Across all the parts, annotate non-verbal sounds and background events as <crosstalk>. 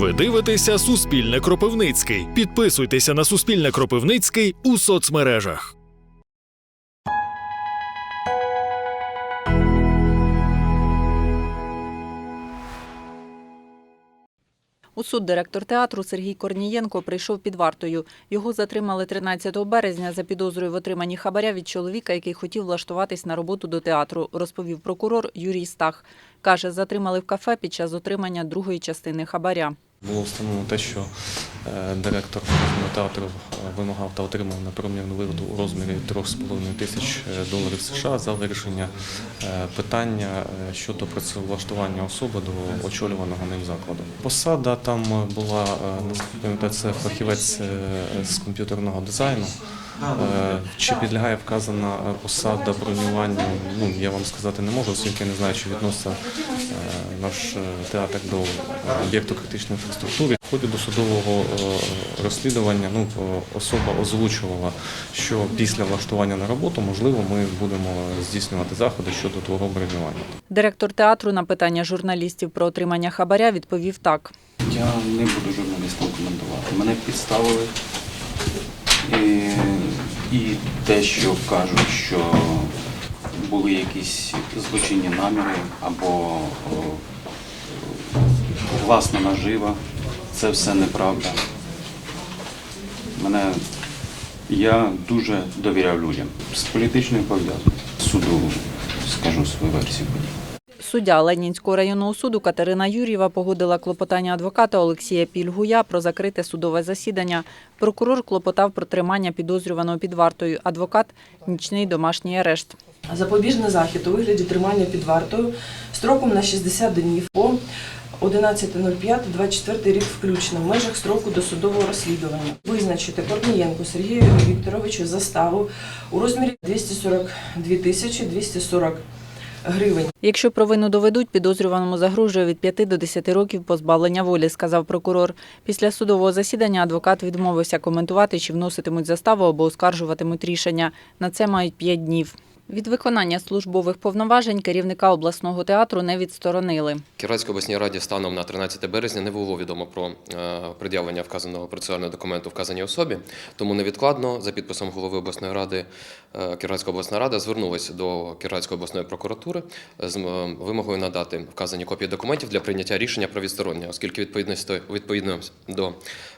Ви дивитеся Суспільне Кропивницький. Підписуйтеся на Суспільне Кропивницький у соцмережах. У суд директор театру Сергій Корнієнко прийшов під вартою. Його затримали 13 березня за підозрою в отриманні хабаря від чоловіка, який хотів влаштуватись на роботу до театру, розповів прокурор Юрій Стах. Каже, затримали в кафе під час отримання другої частини хабаря. Було встановлено те, що е, директор театру е, вимагав та отримав на промірну вигоду у розмірі 3,5 тисяч е, доларів США за вирішення питання щодо працевлаштування особи до очолюваного ним закладу. Посада там була, це фахівець з комп'ютерного дизайну. Е, Чи підлягає вказана е, посада бронюванню? Ну я вам сказати не можу, оскільки я не знаю, чи відноситься е, наш е, театр до е, об'єкту критичної інфраструктури. В ході досудового е, розслідування ну, е, особа озвучувала, що після влаштування на роботу, можливо, ми будемо здійснювати заходи щодо твого бронювання. Директор театру на питання журналістів про отримання хабаря відповів так. Я не буду журналістам коментувати. Мене підставили. І, і те, що кажуть, що були якісь злочинні наміри або власна нажива, це все неправда. Мене я дуже довіряв людям. З політичною пов'язаною. Суду скажу свою версію. Суддя Ленінського районного суду Катерина Юрєва погодила клопотання адвоката Олексія Пільгуя про закрите судове засідання. Прокурор клопотав про тримання підозрюваного під вартою. Адвокат – нічний домашній арешт. Запобіжний захід у вигляді тримання під вартою строком на 60 днів по 11.05.24 рік включно в межах строку досудового розслідування. Визначити Корнієнку Сергію Вікторовичу заставу у розмірі 242 тисячі 240 гривень. Якщо провину доведуть, підозрюваному загрожує від 5 до 10 років позбавлення волі, сказав прокурор. Після судового засідання адвокат відмовився коментувати, чи вноситимуть заставу або оскаржуватимуть рішення. На це мають 5 днів. Від виконання службових повноважень керівника обласного театру не відсторонили. Кіровоградській обласній раді станом на 13 березня не було відомо про е, пред'явлення вказаного процесуального документу вказаній особі, тому невідкладно за підписом голови обласної ради е, Кіровоградська обласна рада звернулася до Кіровоградської обласної прокуратури з вимогою надати вказані копії документів для прийняття рішення про відсторонення, оскільки відповідно до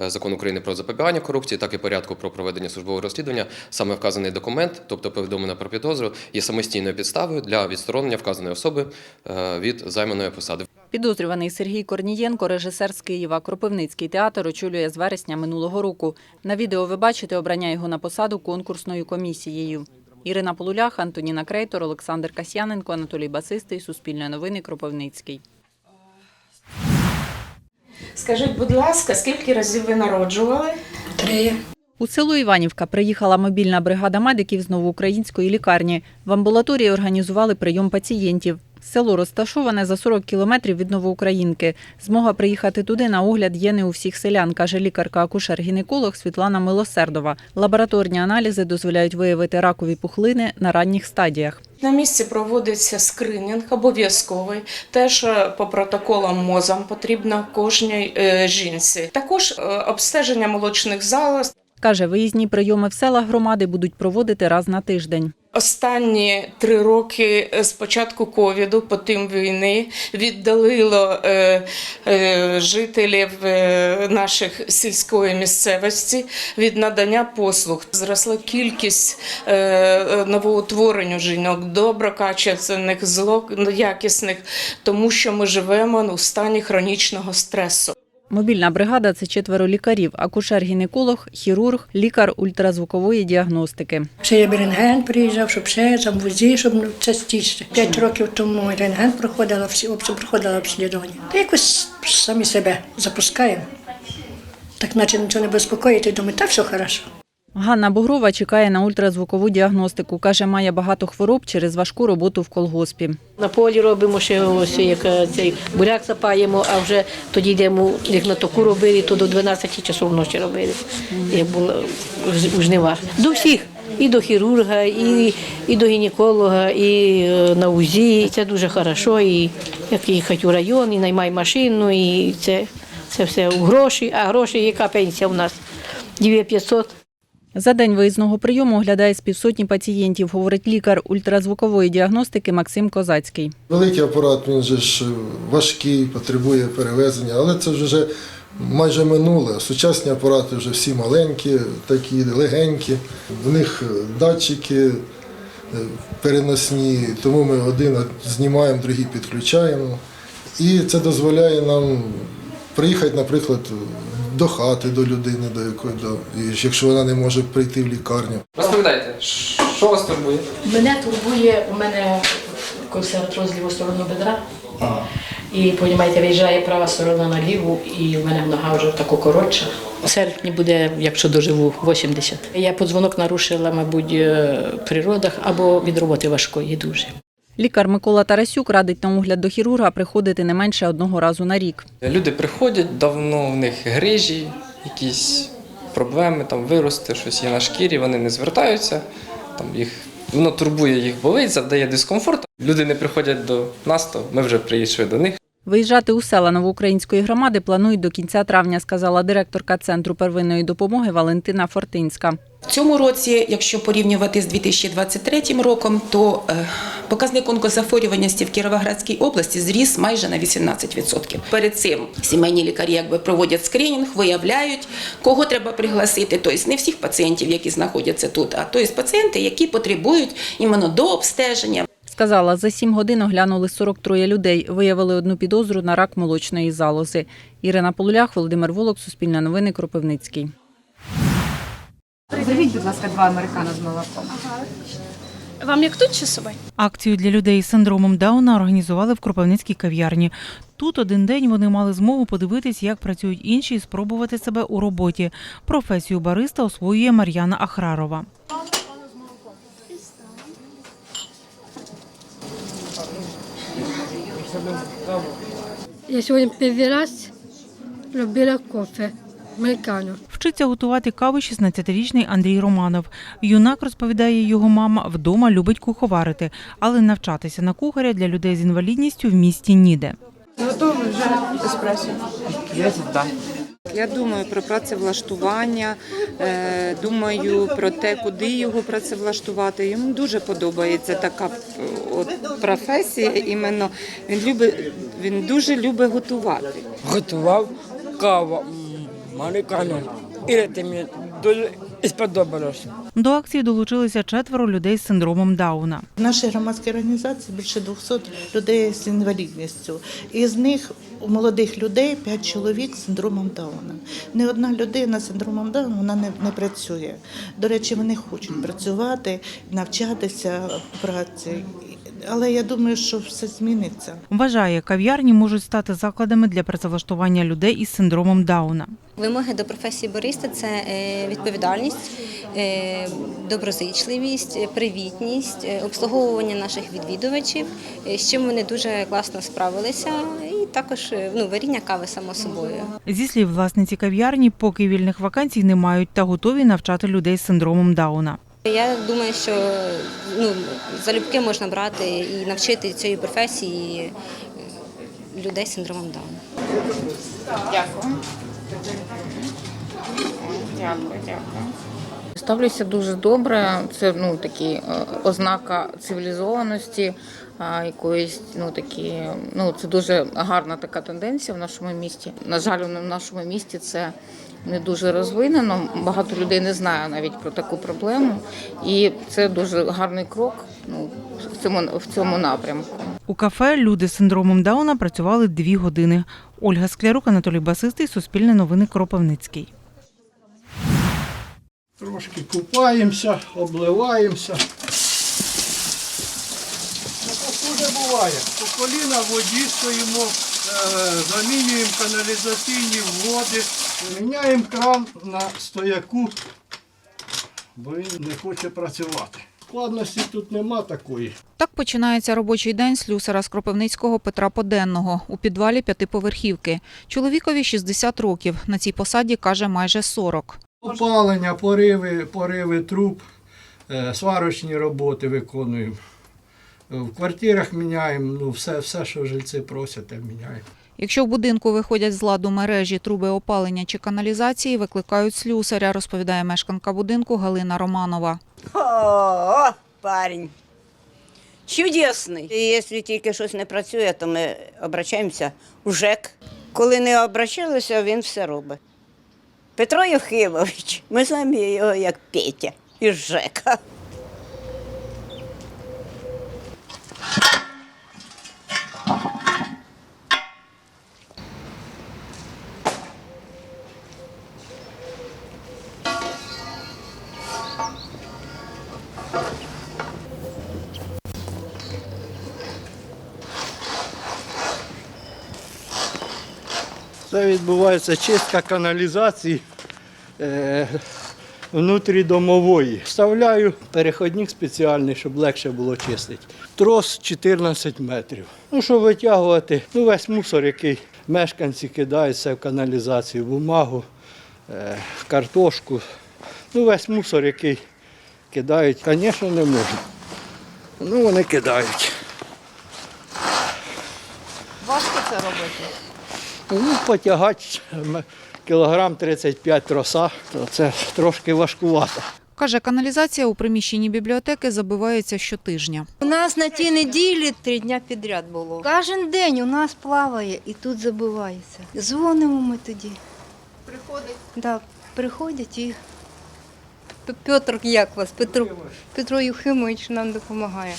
е, закону України про запобігання корупції, так і порядку про проведення службового розслідування, саме вказаний документ, тобто повідомлення про підозру, є самостійною підставою для відсторонення вказаної особи е, від займаної посади. Підозрюваний Сергій Корнієнко, режисер з Києва, Кропивницький театр очолює з вересня минулого року. На відео ви бачите обрання його на посаду конкурсною комісією. Ірина Полулях, Антоніна Крейтор, Олександр Касьяненко, Анатолій Басистий, Суспільне новини, Кропивницький. Скажіть, будь ласка, скільки разів ви народжували? Три. У село Іванівка приїхала мобільна бригада медиків з новоукраїнської лікарні. В амбулаторії організували прийом пацієнтів. Село розташоване за 40 кілометрів від Новоукраїнки. Змога приїхати туди на огляд є не у всіх селян, каже лікарка-акушер-гінеколог Світлана Милосердова. Лабораторні аналізи дозволяють виявити ракові пухлини на ранніх стадіях. На місці проводиться скринінг обов'язковий. Теж е, по протоколам МОЗам потрібно кожній е, жінці. Також е, обстеження молочних залоз. Каже, виїзні прийоми в селах громади будуть проводити раз на тиждень. Останні три роки з початку ковіду, по тим війни, віддалило е, е, жителів е, наших сільської місцевості від надання послуг. Зросла кількість е, е, новоутворень жінок, доброкачественних, злоякісних, тому що ми живемо у стані хронічного стресу. Мобільна бригада це четверо лікарів: акушер-гінеколог, хірург, лікар ультразвукової діагностики. Ще я б рентген приїжджав, щоб ще там вузі, щоб ну, частіше. П'ять років тому рентген проходила, всі проходила обслідування. Та якось самі себе запускаємо. Так наче нічого не безпокоїть, і думаю, та все хорошо. Ганна Бугрова чекає на ультразвукову діагностику. Каже, має багато хвороб через важку роботу в колгоспі. На полі робимо ще ось як е, цей буряк запаємо, а вже тоді йдемо, як на току робили, то до 12 часов ночі робили, як було у жнивах. До всіх. І до хірурга, і, і до гінеколога, і е, на УЗІ. Це дуже хорошо. І як їхати у район, і наймай машину, і це Це все гроші, а гроші, яка пенсія у нас? 2500. За день виїзного прийому оглядає з півсотні пацієнтів, говорить лікар ультразвукової діагностики Максим Козацький. Великий апарат, він же ж важкий, потребує перевезення, але це вже майже минуле. Сучасні апарати вже всі маленькі, такі легенькі. В них датчики е, переносні, тому ми один знімаємо, другий підключаємо. І це дозволяє нам приїхати, наприклад, до хати, до людини, до якої, до, якщо вона не може прийти в лікарню. Розповідайте, що вас турбує? Мене турбує, у мене концертроз ліву сторону бедра. І, розумієте, виїжджає права сторона на ліву, і в мене нога вже тако коротша. У серпні буде, якщо доживу, 80. Я подзвонок нарушила, мабуть, е, при родах або від роботи важкої дуже. Лікар Микола Тарасюк радить на огляд до хірурга приходити не менше одного разу на рік. Люди приходять, давно в них грижі, якісь проблеми, там вирости, щось є на шкірі, вони не звертаються, там їх, воно турбує їх болить, завдає дискомфорт. Люди не приходять до нас, то ми вже прийшли до них. Виїжджати у села новоукраїнської громади планують до кінця травня, сказала директорка Центру первинної допомоги Валентина Фортинська. В цьому році, якщо порівнювати з 2023 роком, то е, показник онкозахворюваності в Кіровоградській області зріс майже на 18%. Перед цим сімейні лікарі якби проводять скринінг, виявляють, кого треба пригласити. Тобто не всіх пацієнтів, які знаходяться тут, а тобто пацієнти, які потребують іменно до обстеження. Сказала, за сім годин оглянули 43 людей, виявили одну підозру на рак молочної залози. Ірина Полулях, Володимир Волок, Суспільне новини, Кропивницький. Зробіть, будь ласка, два американо з молоком. Вам як тут чи собою? Акцію для людей з синдромом Дауна організували в Кропивницькій кав'ярні. Тут один день вони мали змогу подивитись, як працюють інші, і спробувати себе у роботі. Професію бариста освоює Мар'яна Ахрарова. Я сьогодні перший раз робила кофе, американо. Вчиться готувати каву 16-річний Андрій Романов. Юнак розповідає його мама, вдома любить куховарити, але навчатися на кухаря для людей з інвалідністю в місті ніде. Готовий вже еспресо. Я думаю про працевлаштування, е, думаю про те, куди його працевлаштувати. Йому дуже подобається така е, от професія. Іменно він любить, він дуже любить готувати. Готував каву американо. І мені дуже сподобалося. До акції долучилися четверо людей з синдромом Дауна. В нашій громадській організації більше 200 людей з інвалідністю. Із них у молодих людей 5 чоловік з синдромом Дауна. Не одна людина з синдромом Дауна вона не, не працює. До речі, вони хочуть працювати, навчатися праці. Але я думаю, що все зміниться. Вважає, кав'ярні можуть стати закладами для працевлаштування людей із синдромом Дауна. Вимоги до професії бариста це е, відповідальність, е, доброзичливість, привітність, е, обслуговування наших відвідувачів, з чим вони дуже класно справилися, і також ну, варіння кави само собою. Зі слів власниці кав'ярні, поки вільних вакансій не мають та готові навчати людей з синдромом Дауна. Я думаю, що ну, залюбки можна брати і навчити цієї професії е, людей з синдромом Дауна. Дякую. Дякую, дякую. Ставлюся дуже добре. Це ну такі е, ознака цивілізованості, якоїсь ну такі. Ну це дуже гарна така тенденція в нашому місті. На жаль, в нашому місті це не дуже розвинено. Багато людей не знає навіть про таку проблему, і це дуже гарний крок. Ну в цьому в цьому напрямку. У кафе люди з синдромом Дауна працювали дві години. Ольга Склярук, Анатолій Басистий, Суспільне новини Кропивницький. Трошки купаємося, обливаємося. Дуже буває. По коліна в воді стоїмо, е, замінюємо каналізаційні води, міняємо кран на стояку, бо він не хоче працювати. Складності тут нема такої. Так починається робочий день слюсара з Кропивницького Петра Поденного у підвалі п'ятиповерхівки. Чоловікові 60 років. На цій посаді каже майже 40. Опалення, пориви, пориви труб, е, сварочні роботи виконуємо. В квартирах міняємо, ну все, все, що жильці просять, те міняємо. Якщо в будинку виходять з ладу мережі, труби опалення чи каналізації, викликають слюсаря, розповідає мешканка будинку Галина Романова. О, парень. Чудесний. І якщо тільки щось не працює, то ми обращаємося в ЖЕК. Коли не обращалися, він все робить. Петро Єхимович, ми знаємо його як Петя із ЖЕКа. Це відбувається чистка каналізації е, внутрідомової. Вставляю переходник спеціальний, щоб легше було чистити. Трос 14 метрів. Ну, щоб витягувати ну, весь мусор, який мешканці кидаються в каналізацію, бумагу, е, картошку. Ну, весь мусор, який кидають, звісно, не можна. Ну, вони кидають. Важко це робити. Ну, потягати м, кілограм 35 троса, то це трошки важкувато. Каже, каналізація у приміщенні бібліотеки забивається щотижня. У нас на тій неділі три дня підряд було. Кожен день у нас плаває і тут забивається. Дзвонимо ми тоді. Приходять? Да, приходять і Петр, як вас? Петро, Петро Юхимович нам допомагає.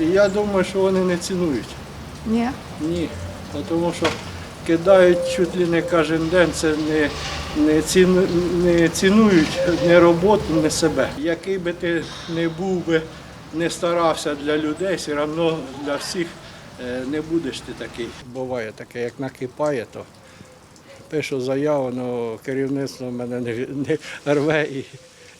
І я думаю, що вони не цінують. Ні. Ні. Тому що кидають чуть ли не кожен день, це не, не, ціну, не цінують ні роботу, ні себе. Який би ти не був би, не старався для людей, все одно для всіх е, не будеш ти такий. Буває таке, як накипає, то пишу заяву, але керівництво мене не, не рве і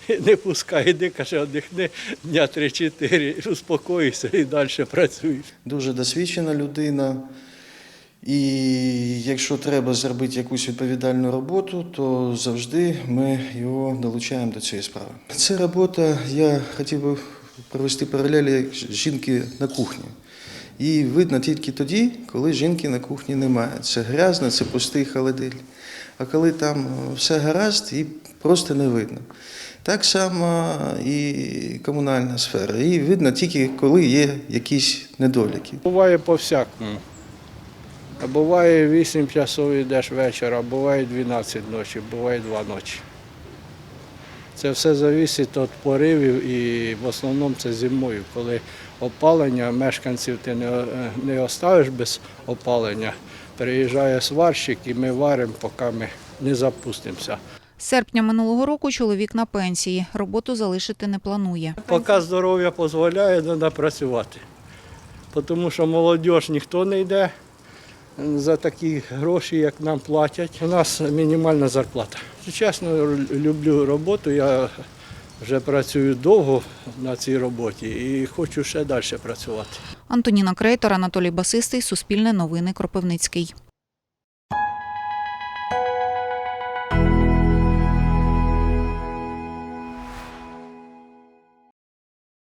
<laughs> не пускає, іди, каже, одихни дня 3-4, успокойся і далі працюй. дуже досвідчена людина. І якщо треба зробити якусь відповідальну роботу, то завжди ми його долучаємо до цієї справи. Це робота, я хотів би провести паралелі жінки на кухні. Її видно тільки тоді, коли жінки на кухні немає. Це грязно, це пустий холодильник. А коли там все гаразд, її просто не видно. Так само і комунальна сфера. Її видно тільки коли є якісь недоліки. Буває по-всякому. А буває 8 часов йдеш вечора, а буває 12 ночі, буває 2 ночі. Це все залежить від поривів і в основному це зимою, коли опалення мешканців ти не, не оставиш без опалення. Приїжджає сварщик і ми варимо, поки ми не запустимося. З серпня минулого року чоловік на пенсії. Роботу залишити не планує. Поки здоров'я дозволяє, треба працювати. Тому що молодь ніхто не йде за такі гроші, як нам платять. У нас мінімальна зарплата. Чесно, люблю роботу. Я вже працюю довго на цій роботі і хочу ще далі працювати. Антоніна Крейтор, Анатолій Басистий, Суспільне новини Кропивницький.